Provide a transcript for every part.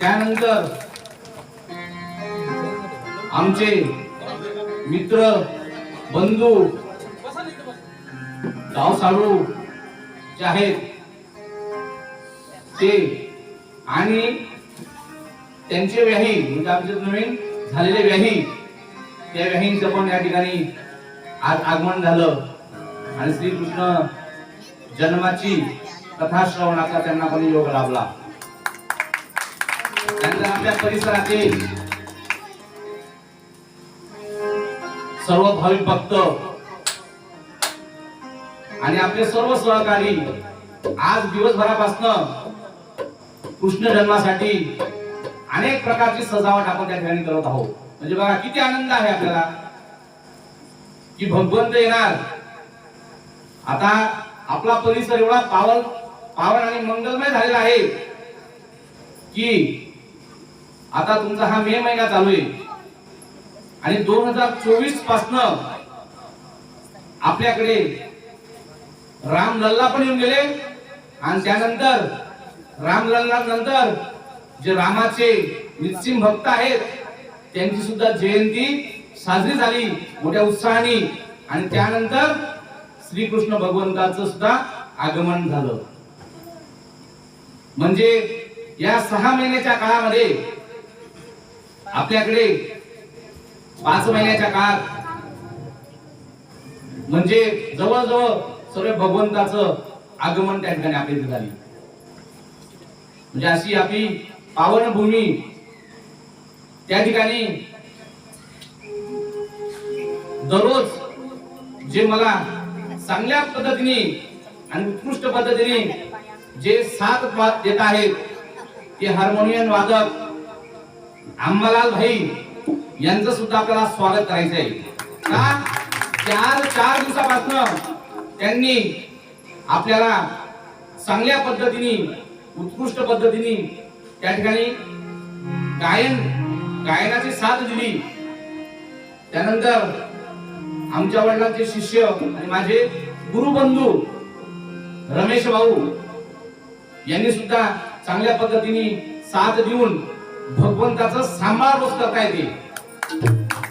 त्यानंतर आमचे मित्र बंधू गाव साडू जे आहेत ते आणि त्यांचे व्याही म्हणजे आमचे नवीन झालेले व्याही त्या व्याहींचं पण या ठिकाणी आज आगमन झालं. आणि श्रीकृष्ण जन्माची कथा श्रवणाचा त्यांना पण योग लाभला. त्यानंतर आपल्या परिसरातील सर्व भाविक भक्त आणि आपले सर्व सहकारी आज दिवसभरापासून कृष्ण जन्मासाठी अनेक प्रकारची सजावट आपण त्या ठिकाणी करत आहोत. म्हणजे बघा किती आनंद आहे आपल्याला की भगवंत येणार. आता आपला परिसर एवढा पावन पावन आणि मंगलमय झालेला आहे की आता तुमचा हा मे महिना चालू आहे आणि दोन हजार चोवीस पासन आपल्याकडे राम लल्ला पण येऊन गेले. आणि त्यानंतर राम लल्ला नंतर जे रामाचे निश्चिम भक्त आहेत त्यांची सुद्धा जयंती साजरी झाली मोठ्या उत्साहाने. आणि त्यानंतर श्रीकृष्ण भगवंताचं सुद्धा आगमन झालं. म्हणजे या सहा महिन्याच्या काळामध्ये आपल्याकडे पाच महिन्याच्या काळात म्हणजे जवळजवळ सर्व भगवंताचं आगमन त्या ठिकाणी आपल्या इथे झाली. म्हणजे अशी आपली पावन भूमी त्या ठिकाणी दररोज जे मला चांगल्या पद्धतीने आणि उत्कृष्ट पद्धतीने जे साथ वाद येत आहेत ते हार्मोनियम वादक अंबालाल भाई यांचं सुद्धा आपल्याला स्वागत करायचं आहे का? चार चार दिवसापासून त्यांनी आपल्याला चांगल्या पद्धतीने उत्कृष्ट पद्धतीने त्या ठिकाणी गायन गायनाची साथ दिली. त्यानंतर आमच्या वडिलांचे शिष्य आणि माझे गुरुबंधू रमेश भाऊ यांनी सुद्धा चांगल्या पद्धतीने साथ देऊन भगवंताचा सांभाळ रोज करता येते.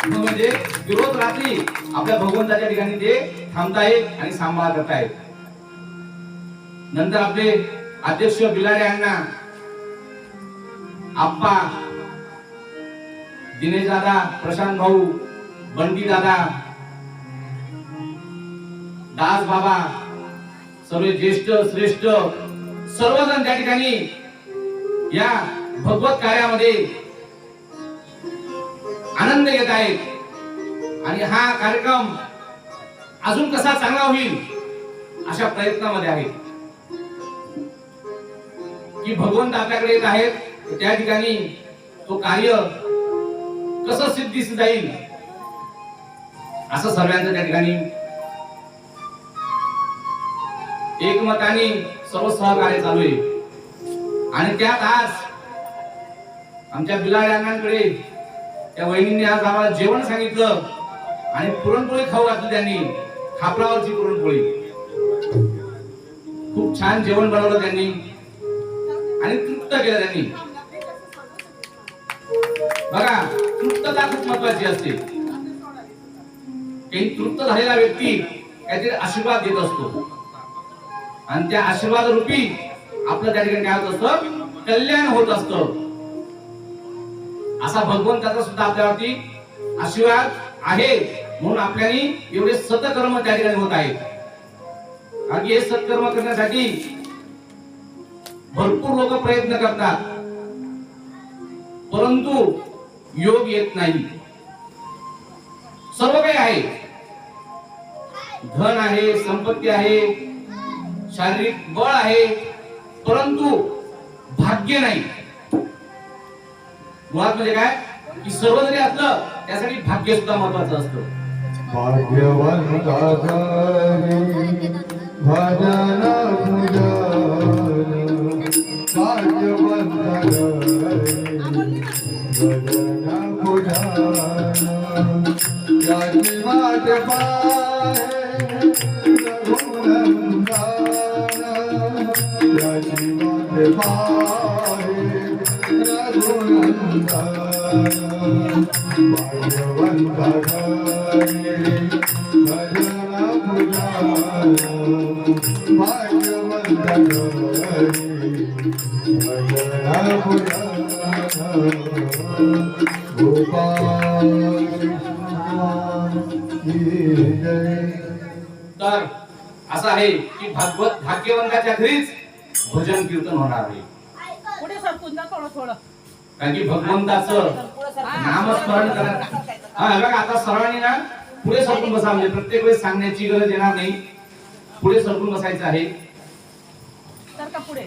म्हणजे विरोध रात्री आपल्या भगवंताच्या ठिकाणी ते थांबतायत आणि सांभाळ करतायत. नंतर आपले अध्यक्ष बिलाडे यांना आप्पा दिनेश दादा प्रशांत भाऊ बंटी दादा दास बाबा सर्व ज्येष्ठ श्रेष्ठ सर्वजण त्या ठिकाणी या भगवत कार्यामध्ये आनंद घेत आहेत आणि हा कार्यक्रम अजून कसा चांगला होईल अशा प्रयत्नामध्ये आहे. की भगवंत आपल्याकडे येत आहेत त्या ठिकाणी तो कार्य कसं सिद्धीस जाईल असं सर्वांचं त्या ठिकाणी एकमताने सर्व सहकार्य चालू आहे. आणि त्यात आज आमच्या बिलाड अण्णांकडे त्या वहिनींनी आज आम्हाला जेवण सांगितलं आणि पुरणपोळी खाऊ घातली त्यांनी. खापरावरची पुरणपोळी. खूप छान जेवण बनवलं त्यांनी. आणि तृप्त केलं त्यांनी. बघा तृप्तता खूप महत्वाची असते. काही तृप्त झालेला व्यक्ती काहीतरी आशीर्वाद देत असतो. आणि त्या आशीर्वाद रूपी आपलं त्या ठिकाणी काय होत असतं? कल्याण होत असतं. असा भगवंताचा सुद्धा आपल्यावरती आशीर्वाद आहे. म्हणून आपल्याने एवढे सतकर्म त्या ठिकाणी होत आहेत. आणि हे सत्कर्म करण्यासाठी भरपूर लोक प्रयत्न करतात. परंतु योग येत नाही. सर्व काही आहे. धन आहे संपत्ती आहे शारीरिक बळ आहे. परंतु भाग्य नाही. मुळात म्हणजे काय? की सर्व जरी असलं त्यासाठी भाग्य सुद्धा महत्वाचं असतं. भाग्यवंताचारी तर असं आहे की भागवत भाग्यवंताच्या घरीच भजन कीर्तन होणार आहे. पुढे सरकून जा थोडं थोडं. कारण की भगवंताचं नामस्मरण करा. हा बघा आता सर्वांनी ना पुढे सरकून बसा म्हणजे प्रत्येक वेळेस सांगण्याची गरज येणार नाही. पुढे सरकून बसायचं आहे. पुढे?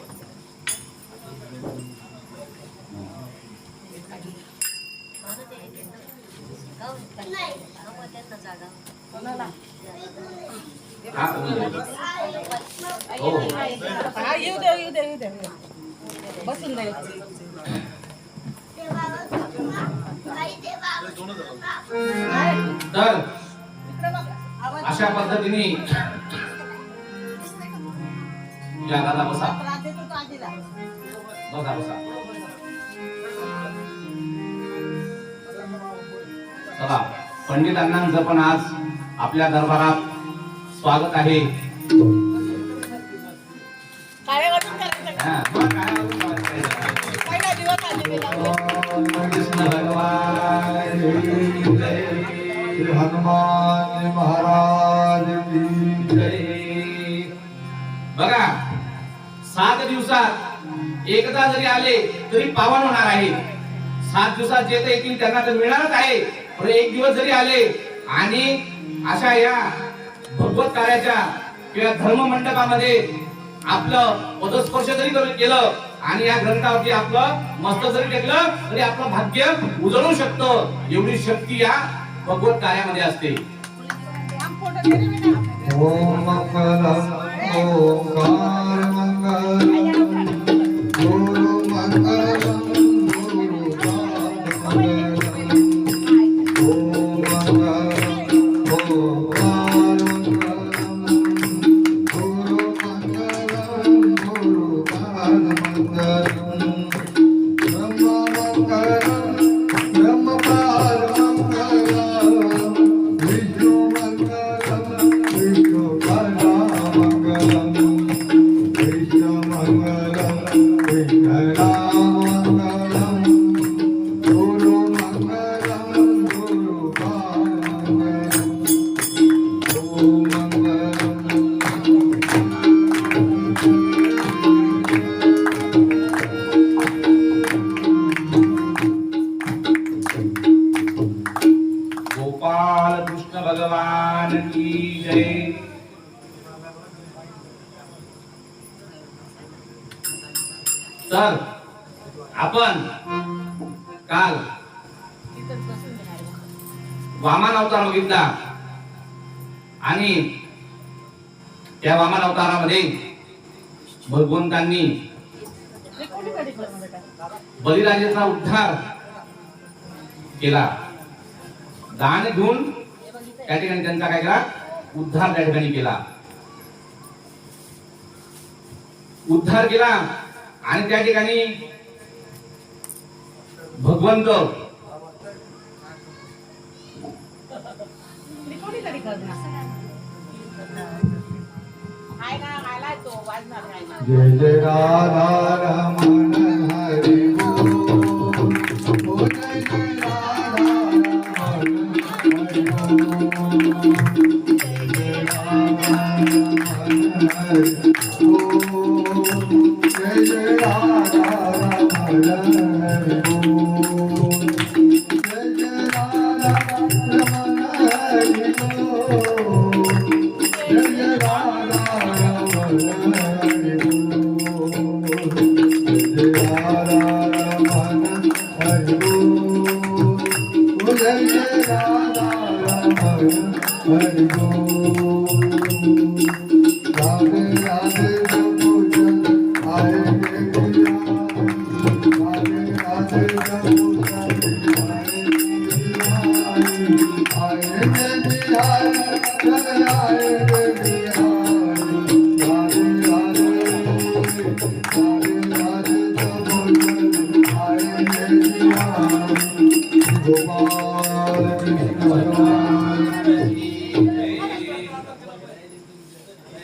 येऊ बसून दे तर अशा पद्धतीने या दादा बसा. त्रास बसा बसा. चला पंडित अण्णांचं पण आज आपल्या दरबारात स्वागत आहे. एकदा जरी आले तरी पावन होणार आहे. सात दिवसात जे येतील त्यांना तर मिळणारच आहे. पण एक दिवस जरी आले आणि अशा या भगवत कार्याच्या किंवा धर्म मंडपामध्ये आपलं पदस्पर्श जरी केलं आणि या ग्रंथावरती आपलं मस्त जरी टेकलं तरी आपलं भाग्य उजळू शकतं. एवढी शक्ती या भगवत कार्यामध्ये असते. ओम अवतार बघितला आणि त्या वामन अवतारामध्ये भगवंतांनी बलिराजेचा उद्धार केला. दान घेऊन त्या ठिकाणी त्यांचा काय केला? उद्धार त्या ठिकाणी केला. उद्धार केला आणि त्या ठिकाणी भगवंत ते करणार. तो जय जय राधा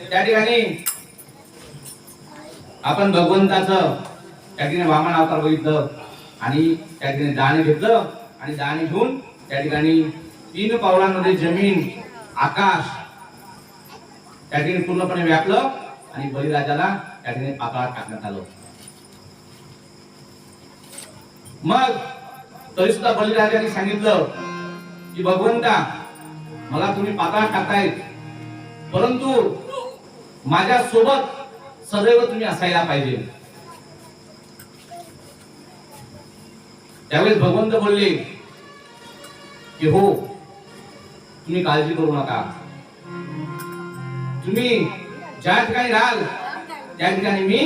त्या ठिकाणी आपण भगवंताचं त्या ठिकाणी वामन अवतार बघितलं. आणि त्या ठिकाणी दाणे घेतलं आणि दाणे घेऊन त्या ठिकाणी तीन पावलांमध्ये जमीन आकाश त्या ठिकाणी पूर्णपणे व्यापलं आणि बळीराजाला त्या ठिकाणी पाकळात टाकण्यात आलं. मग तरी सुद्धा बळीराजाने सांगितलं की भगवंता मला तुम्ही पाकळात टाकतायत. परंतु माझ्या सोबत सदैव तुम्ही असायला पाहिजे. त्यावेळेस भगवंत बोलले की हो तुम्ही काळजी करू नका. तुम्ही ज्या ठिकाणी राहाल त्या ठिकाणी मी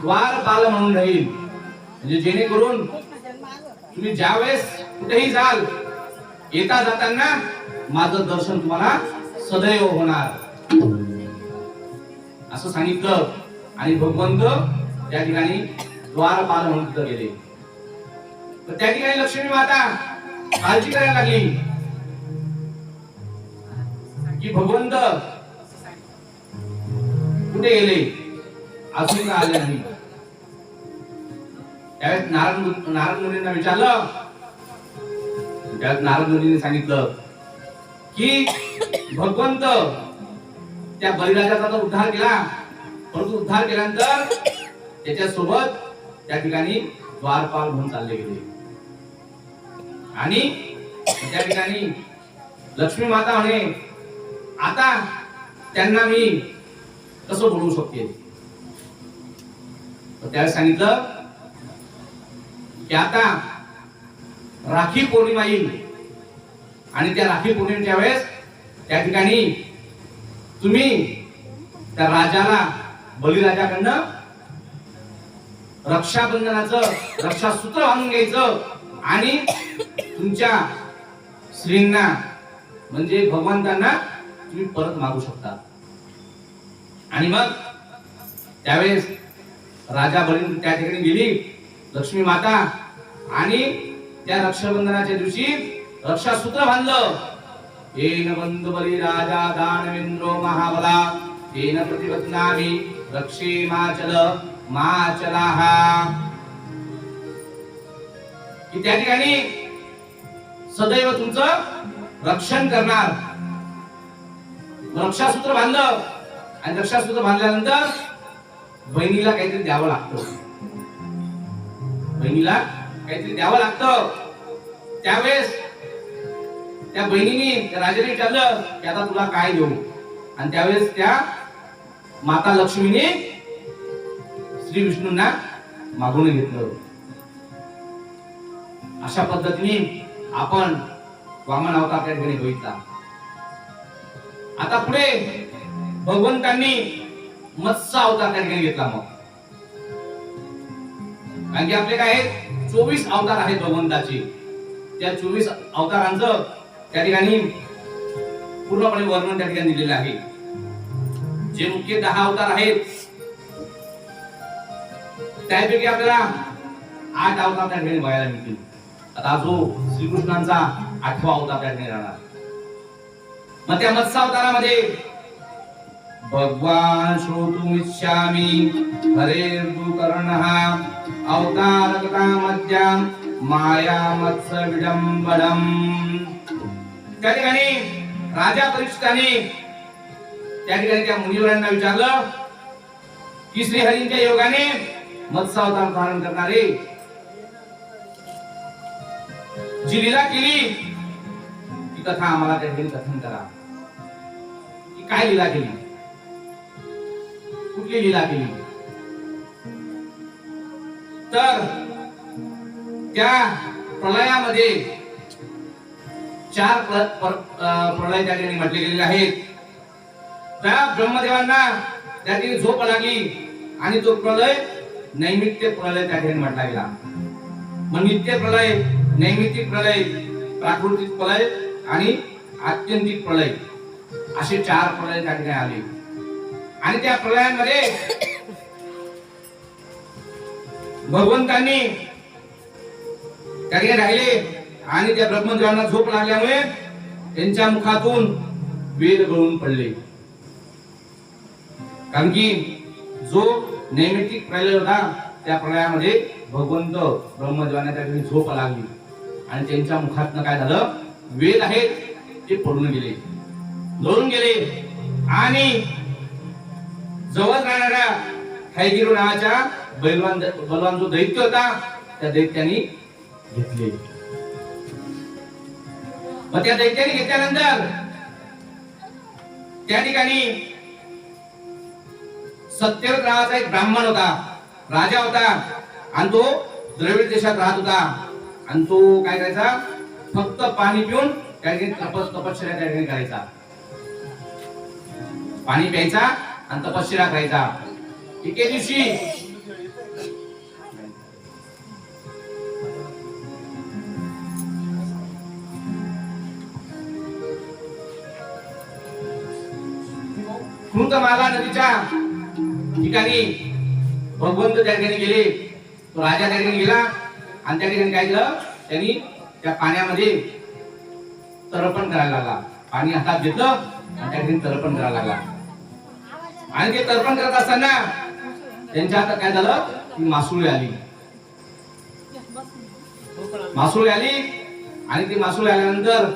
द्वारपाल म्हणून राहील. म्हणजे जेणेकरून तुम्ही ज्यावेळेस कुठेही जाल येता जाताना माझं दर्शन तुम्हाला सदैव होणार. असं सांगितलं आणि भगवंत त्या ठिकाणी द्वारपाल म्हणून तिथं गेले. तर त्या ठिकाणी लक्ष्मी माता काळजी करायला लागली. की भगवंत कुठे गेले? अजून का आले नाही. त्यावेळेस नारद नारद मुनींना विचारलं. त्यावेळेस नारद मुनींनी सांगितलं की भगवंत त्या बलिराजाचा तर उद्धार केला. परंतु उद्धार केल्यानंतर त्याच्यासोबत त्या ठिकाणी द्वारपाल म्हणून चालले गेले. आणि त्या ठिकाणी लक्ष्मी माता म्हणे आता त्यांना मी कसं बोलवू शकते. त्याला त्यावेळेस सांगितलं की आता राखी पौर्णिमा येईल. आणि त्या राखी पौर्णिमेच्या वेळेस त्या ठिकाणी तुम्ही त्या राजाला बलिराजाकडनं रक्षाबंधनाचं रक्षासूत्र बांधून घ्यायचं आणि तुमच्या श्रींना म्हणजे भगवंतांना तुम्ही परत मागू शकता. आणि मग त्यावेळेस राजा बळी त्या ठिकाणी गेली लक्ष्मी माता आणि त्या रक्षाबंधनाच्या दिवशी रक्षासूत्र बांधलं. येन बंद बली राजा दानवेंद्रो महाबला येन प्रतिपत्नामी रक्षे माचल माचला हा त्या ठिकाणी सदैव तुमचं रक्षण करणार. रक्षासूत्र बांधलं. आणि रक्षासूत्र बांधल्यानंतर बहिणीला काहीतरी द्यावं लागतं. बहिणीला काहीतरी द्यावं लागतं. त्यावेळेस त्या बहिणीने त्या राजाने विचारलं की आता तुला काय देऊ? आणि त्यावेळेस त्या माता लक्ष्मीने श्री विष्णूंना मागून घेतलं. अशा पद्धतीने आपण वामन अवतार त्या ठिकाणी बघितला. आता पुढे भगवंतांनी मत्स्य अवतार त्या ठिकाणी घेतला मग. कारण की आपले काय आहेत? चोवीस अवतार आहेत भगवंताचे. त्या चोवीस अवतारांचं त्या ठिकाणी पूर्णपणे वर्णन त्या ठिकाणी दिलेलं आहे. जे मुख्य दहा अवतार आहेत त्यापैकी आपल्याला आठ अवतार त्या ठिकाणी बघायला मिळतील. आता श्रीकृष्णांचा आठवा अवतार त्या ठिकाणी राहणार मग त्या मत्स्य अवतारामध्ये भगवान श्रोतुमिच्छामि हरेर्दुकर्णः अवतारकता मध्यां माया मत्स्य विडंबडम त्या ठिकाणी राजा परीक्षिताने त्या ठिकाणी त्या मुनिवरांना विचारलं की श्रीहरींच्या योगाने मत्स्य अवतार धारण करणारे जी लीला केली. ती कथा आम्हाला त्या ठिकाणी कथन करा. की काय लीला केली? कुठली लीला केली? तर त्या प्रलयामध्ये चार प्र- प्र- प्रलय त्या ठिकाणी म्हटले गेलेले आहेत. त्या ब्रह्मदेवांना त्या ठिकाणी झोप लागली आणि तो प्रलय नैमित्य प्रलय त्या ठिकाणी म्हटला गेला. मग नित्य प्रलय नैमितिक प्रलय प्राकृतिक प्रलय आणि आत्यंतिक प्रलय. असे चार प्रलय त्या ठिकाणी आले. आणि त्या प्रलयामध्ये भगवंतांनी त्या ठिकाणी राहिले आणि त्या ब्रह्मदेवांना झोप लागल्यामुळे त्यांच्या मुखातून वेद गळून पडले. कारण की जो नैमितिक प्रलय होता त्या प्रलयामध्ये भगवंत ब्रह्मदेवांना त्या ठिकाणी झोप लागली. आणि त्यांच्या मुखातनं काय झालं? वेद आहेत ते पडून गेले. लोळून गेले. आणि जवळ राहणाऱ्या हैगिरू नावाच्या बैलवान बलवान जो दैत्य होता त्या दैत्याने घेतले. मग त्या दैत्याने घेतल्यानंतर त्या ठिकाणी सत्यव्रत नावाचा एक ब्राह्मण होता राजा होता. आणि तो द्रविड देशात राहत होता. आणि तो काय करायचा? फक्त पाणी पिऊन त्या ठिकाणी तपस तपश्चर्या त्या ठिकाणी करायचा. पाणी प्यायचा आणि तपश्चर्या करायचा. एके दिवशी कृतमाला नदीच्या ठिकाणी भगवंत त्या ठिकाणी गेले. तो राजा त्या ठिकाणी गेला. आणि त्या ठिकाणी काय केलं? त्यांनी त्या पाण्यामध्ये तरपण करायला लागला. पाणी हातात घेतलं आणि त्या ठिकाणी तरपण करायला लागला. आणि ते तर्पण करत असताना त्यांच्या हातात काय झालं? ती मासुळी आली. मासुळी आली आणि ती मासुळी आल्यानंतर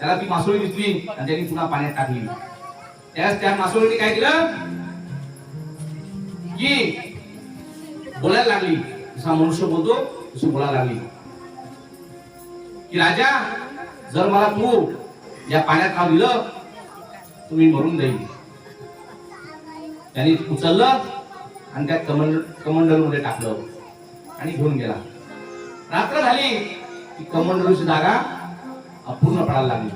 त्याला ती मासुळी दिसली आणि त्यांनी पुन्हा पाण्यात टाकली. त्यास त्या मासुळीने काय केलं? की बोलायला लागली. जसा मनुष्य बोलतो तशी बोलायला लागली. की राजा जर मला तू या पाण्यात नाव दिलं तुम्ही मरून जाईल त्यांनी उचललं आणि त्या कमंड कमंडलमध्ये टाकलं आणि घेऊन गेला. रात्र झाली की कमंडलूची जागा अपूर्ण पडायला लागली.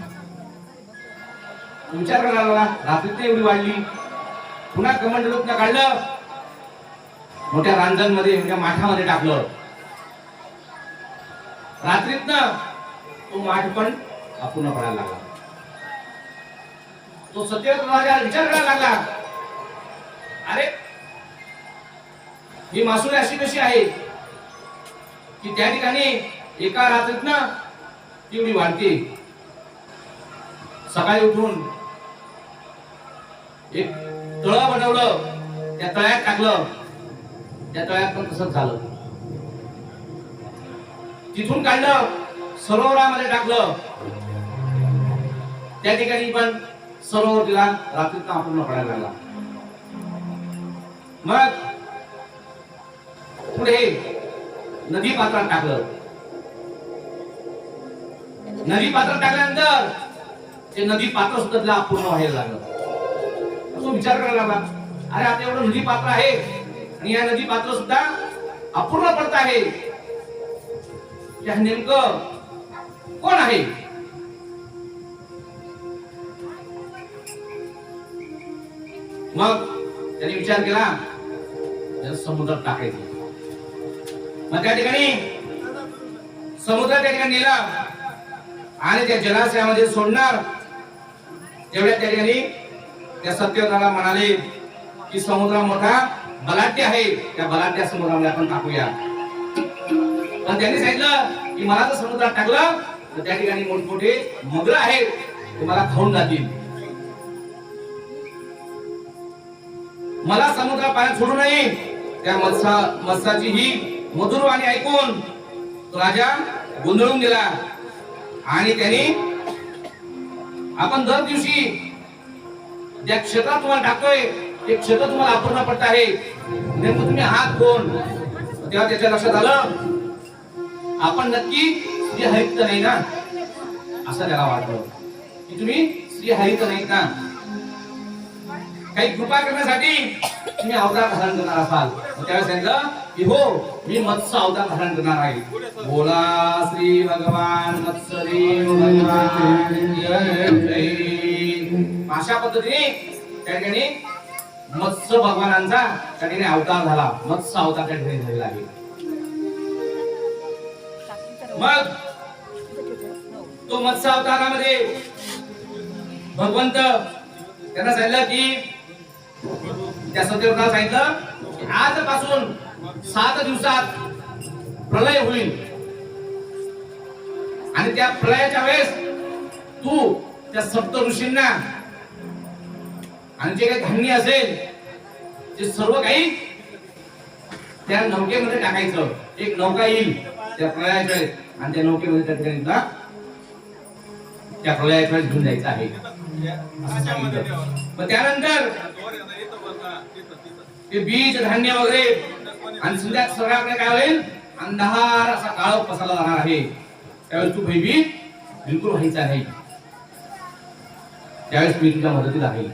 विचार करायला लागला ते एवढी वाढली. पुन्हा कमंडलूतनं काढलं मोठ्या रांजणमध्ये मोठ्या माठामध्ये टाकलं. रात्रीतनं तो माठ पण आपण पडायला लागला. तो सत्यवत राजा विचार करायला लागला. अरे ही मासुरी अशी कशी आहे की त्या ठिकाणी एका रात्रीतन ती मी वाढते. सकाळी उठून एक तळ बनवलं त्या तळ्यात टाकलं. त्या तळ्यात पण तसंच झालं. तिथून काढलं सरोवरामध्ये टाकलं. त्या ठिकाणी पण सरोवर तिला रात्रीत अपूर्ण पडायला लागला. मग पुढे नदी पात्रात टाकलं. नदी पात्रात टाकल्यानंतर ते नदी पात्र सुद्धा तिला अपूर्ण व्हायला लागलं. तो विचार करायला लागला. अरे आता एवढं नदी पात्र आहे आणि या नदी पात्र सुद्धा अपूर्ण पडत आहे. या नेमकं कोण आहे? मग त्याने विचार केला त्याला समुद्रात टाकायचं. मग त्या ठिकाणी समुद्रात त्या ठिकाणी नेला आणि त्या जलाशयामध्ये सोडणार. तेवढ्या त्या ठिकाणी त्या सत्यवताला म्हणाले की समुद्र मोठा बलाढ्य आहे. त्या बलाट्या समुद्रामध्ये आपण टाकूया. पण त्यांनी सांगितलं की मला जर समुद्रात टाकलं तर त्या ठिकाणी मोठमोठे मगर आहेत ते मला खाऊन जातील. मला समुद्रा पाण्यात सोडू नये. त्या मत्सा मत्साची ही मधुर वाणी ऐकून तो राजा गोंधळून गेला. आणि त्याने आपण दर दिवशी ज्या क्षेत्रात तुम्हाला टाकतोय ते क्षेत्र तुम्हाला अपूर्ण पडत आहे. नेमकं तुम्ही हात कोण? तेव्हा त्याच्या लक्षात आलं आपण नक्की स्त्री हरित नाही ना? असं त्याला वाटलं. की तुम्ही स्त्री हरित नाही ना? काही कृपा करण्यासाठी तुम्ही अवतार धारण करणार असाल. त्यावेळेस सांगितलं की हो मी मत्स्य अवतार धारण करणार आहे. बोला श्री भगवान मत्स्यदेव भगवान. अशा पद्धतीने त्या ठिकाणी मत्स्य भगवानांचा त्या ठिकाणी अवतार झाला. मत्स्य अवतार त्या ठिकाणी झालेला आहे. मग तो मत्स्यावतारामध्ये भगवंत त्यांना सांगितलं की त्या सत्यवताला सांगितलं की आजपासून सात दिवसात प्रलय होईल. आणि त्या प्रलयाच्या वेळेस तू त्या सप्त ऋषींना आणि जे काही धान्य असेल ते सर्व काही त्या नौकेमध्ये टाकायचं. एक नौका येईल. त्या प्रलयाच्या आणि त्या नौकेमध्ये त्या ठिकाणी त्या प्रलयाच्या घेऊन जायचं आहे. मग त्यानंतर ते बीज धान्य वगैरे आणि संध्या सगळ्याकडे काय होईल? अंधार असा काळ पसरला जाणार आहे. त्यावेळेस तू भयभीत बिलकुल व्हायचा नाही त्यावेळेस मी तुझ्या मदतीला आहे.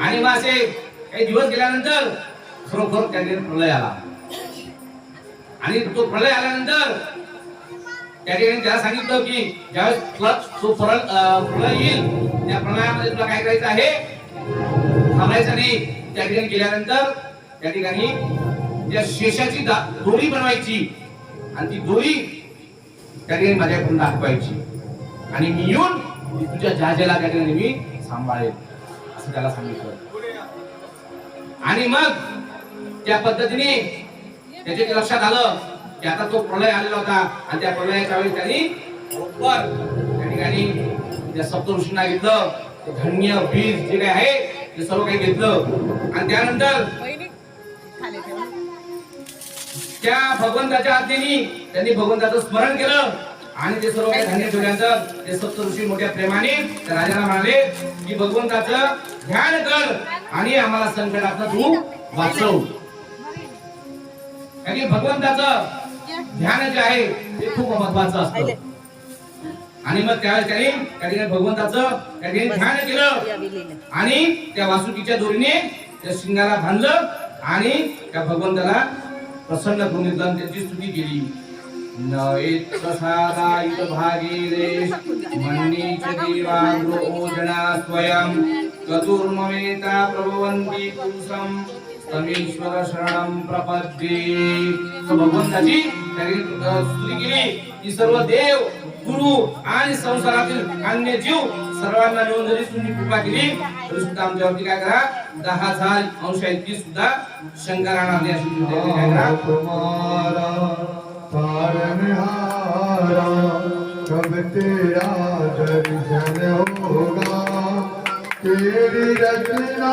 आणि मग असे काही दिवस गेल्यानंतर खरोखर त्या प्रलय आला. आणि तो प्रलय आल्यानंतर त्या ठिकाणी त्याला सांगितलं की ज्यावेळेस प्रलय येईल त्या प्रलयामध्ये तुला काय करायचं आहे? थांबायचं नाही. त्या ठिकाणी गेल्यानंतर त्या ठिकाणी त्या शेषाची दोरी बनवायची. आणि ती दोरी त्या ठिकाणी माझ्याकडून दाखवायची. आणि मी येऊन तुझ्या जहाजाला त्या ठिकाणी मी सांभाळेल असं त्याला सांगितलं. आणि मग त्या पद्धतीने त्याच्या ते लक्षात आलं की आता तो प्रलय आलेला होता आणि त्या प्रलयाच्या वेळी त्यांनी बरोबर त्या ठिकाणी त्या सप्तऋषींना घेतलं. धन्य बीज जे काही आहे ते सर्व काही घेतलं. आणि त्यानंतर त्या भगवंताच्या आज्ञेने त्यांनी भगवंताचं स्मरण केलं. आणि ते सर्व काही धान्य ठेवल्यानंतर ते सप्त ऋषी मोठ्या प्रेमाने त्या राजाला म्हणाले की भगवंताचं ध्यान कर आणि आम्हाला संकटात तू वाचव. कारण की भगवंताचं ध्यान जे आहे ते खूप महत्वाचं असतं. आणि मग त्यावेळेस त्यांनी त्या ठिकाणी भगवंताचं त्या ठिकाणी ध्यान केलं. आणि त्या वासुकीच्या दोरीने त्या शिंगाला बांधलं आणि त्या भगवंताला प्रसन्न करून घेतलं आणि त्याची स्तुती केली. स्वयं चतुर्मवेता प्रभवन्ति पुरुषं सर्वेश्वर शरणं प्रपद्ये। भगवंताची त्यांनी स्तुती केली की सर्व देव गुरु आणि संसारातील अन्य जीव सर्वांना मिळून जरी तुम्ही कृपा केली तरी सुद्धा आमच्यावरती काय करा दहा हजार अंश इतकी सुद्धा शंकरांना नाही अशी काय करा? कब तेरा दर्शन होगा? तेरी रचना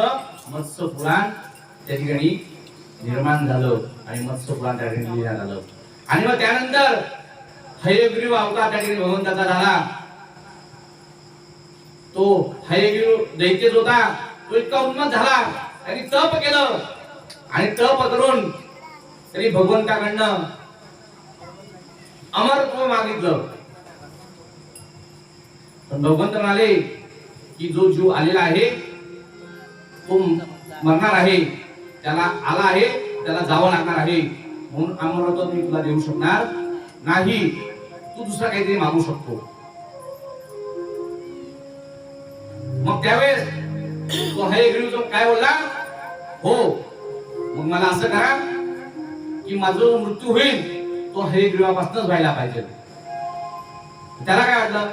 अवतारापासून मत्स्य पुराण त्या ठिकाणी निर्माण झालं आणि मत्स्य पुराण त्या ठिकाणी लिहिण्यात आलं. आणि मग त्यानंतर हयग्रीव अवतार त्या ठिकाणी भगवंताचा झाला. तो हयग्रीव दैत्यच होता. तो इतका उन्मत झाला. त्यांनी तप केलं. आणि तप करून त्यांनी भगवंताकडनं अमरत्व मागितलं. पण भगवंत म्हणाले की जो जीव आलेला आहे तो मरणार आहे. त्याला आला आहे त्याला जावं लागणार आहे. म्हणून अमरत्व मी तुला देऊ शकणार नाही. तू दुसरा काहीतरी मागू शकतो. मग त्यावेळेस तो हयग्रीव जो काय बोलला? हो मग मला असं करा की माझा जो मृत्यू होईल तो हयग्रीवापासूनच व्हायला पाहिजे. त्याला काय वाटलं?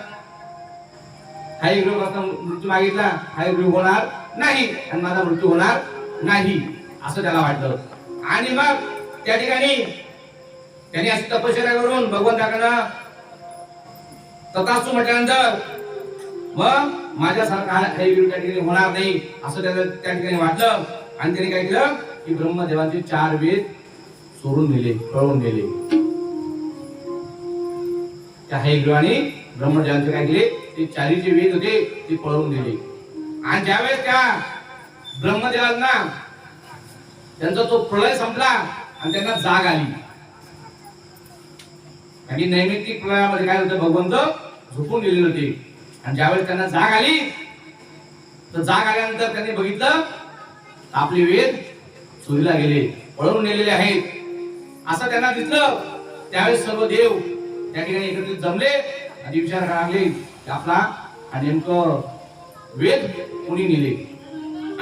हयग्रीवापासून मृत्यू मागितला हयग्रीव होणार. नाही. आणि माझा मृत्यू होणार नाही असं त्याला वाटलं. आणि मग त्या ठिकाणी त्यांनी अशी तपश्चर्या करून भगवंताकडं तथास्तु म्हटल्यानंतर मग माझ्यासारखा हयग्रीव त्या ठिकाणी होणार नाही असं त्याला त्या ठिकाणी वाटलं. आणि त्याने काय केलं? की ब्रह्मदेवाचे चार वेद सोडून दिले पळवून दिले त्या हैग्रहाने ब्रह्मदेवांचे काय केले? ते चारी जे वेद होते ते पळवून दिले आणि ज्यावेळेस त्या ब्रह्मदेवांना त्यांचा तो प्रलय संपला आणि त्यांना जाग आली. आणि नैमित्तिक प्रलयामध्ये काय होतं भगवंत झोपून गेलेले होते. आणि ज्यावेळेस त्यांना जाग आली तर जाग आल्यानंतर त्यांनी बघितलं आपले वेद चोरीला गेले पळून नेलेले आहेत. असं त्यांना दिसलं. त्यावेळेस सर्व देव त्या ठिकाणी एकत्रित जमले आणि विचार करायला लागले की आपला हा नेमकं वेद कुणी नेले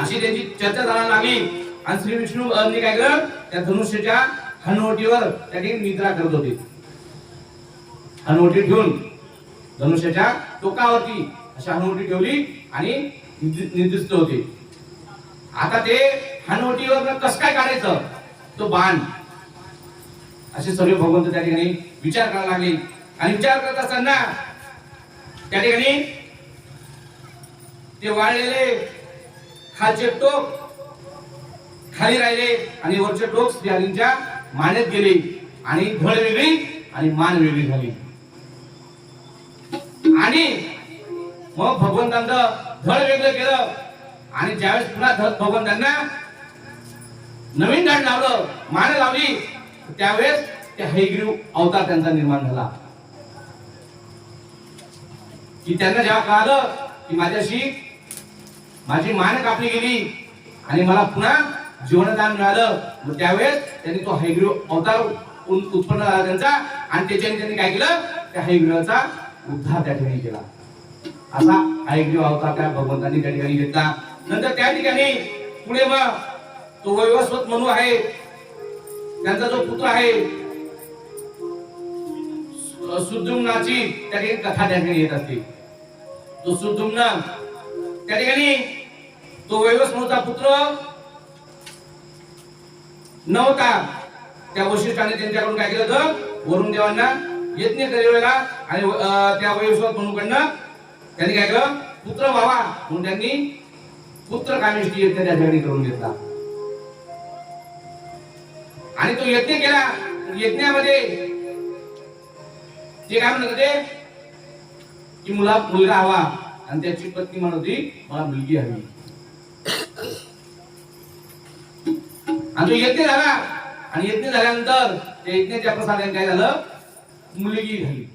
अशी त्यांची चर्चा झाला लागली. आणि श्री विष्णू यांनी म्हणजे काय केलं त्या धनुष्याच्या हनवटीवर त्या ठिकाणी निद्रा करत होते. हनवटी ठेवून धनुष्याच्या टोकावरती अशी हनवटी ठेवली आणि निर्दिष्ट होते. आता ते हनवटीवर कस काय काढायचं? तो बाण. असे सर्व भगवंत त्या ठिकाणी विचार करायला लागले. आणि विचार करत असताना त्या ठिकाणी ते वाळलेले खालचे टोक खाली राहिले आणि वरचे टोक श्रीहरींच्या मानेत गेले आणि धड वेगळी आणि मान वेगळी झाली. आणि मग भगवंतांचं धड वेगळं केलं आणि ज्यावेळेस पुन्हा धड भगवंतांना नवीन धड लावलं मान लावली त्यावेळेस ते हैग्रीव अवतार त्यांचा निर्माण झाला. की त्यांना जेव्हा कळालं की माझ्याशी माझी मान कापली गेली. आणि मला पुन्हा जीवनदान मिळालं. मग त्यावेळेस त्यांनी तो हैग्रीव अवतार उत्पन्न झाला त्यांचा. आणि त्याच्याने त्यांनी काय केलं? त्या हैग्रीवाचा उद्धार त्या ठिकाणी केला. असा हैग्रीव अवतार त्या भगवंतांनी त्या ठिकाणी घेतला. नंतर त्या ठिकाणी पुढे मग तो वैवस्वत म्हणू आहे. त्यांचा जो पुत्र आहे सु- त्या ठिकाणी कथा त्या ठिकाणी येत असते. तो सुद्युम्न त्या ठिकाणी तो वैवस्मूचा पुत्र नव्हता. त्या वशिष्ठाने त्यांच्याकडून काय केलं तर वरुण देवांना यज्ञ केलेला आणि त्या वैवस्वत म्हणूकडनं त्यांनी काय केलं? पुत्र व्हावा म्हणून त्यांनी पुत्र कामिष्टी यज्ञ त्या ठिकाणी करून घेतला. आणि तो यज्ञ केला. यज्ञामध्ये ते काय म्हणत होते? की मुला मुलगा हवा. आणि त्याची पत्नी म्हणत होती मला मुलगी हवी. आणि तो यज्ञ झाला. आणि यज्ञ झाल्यानंतर त्या यज्ञाच्या प्रसादाने काय झालं? मुलगी झाली.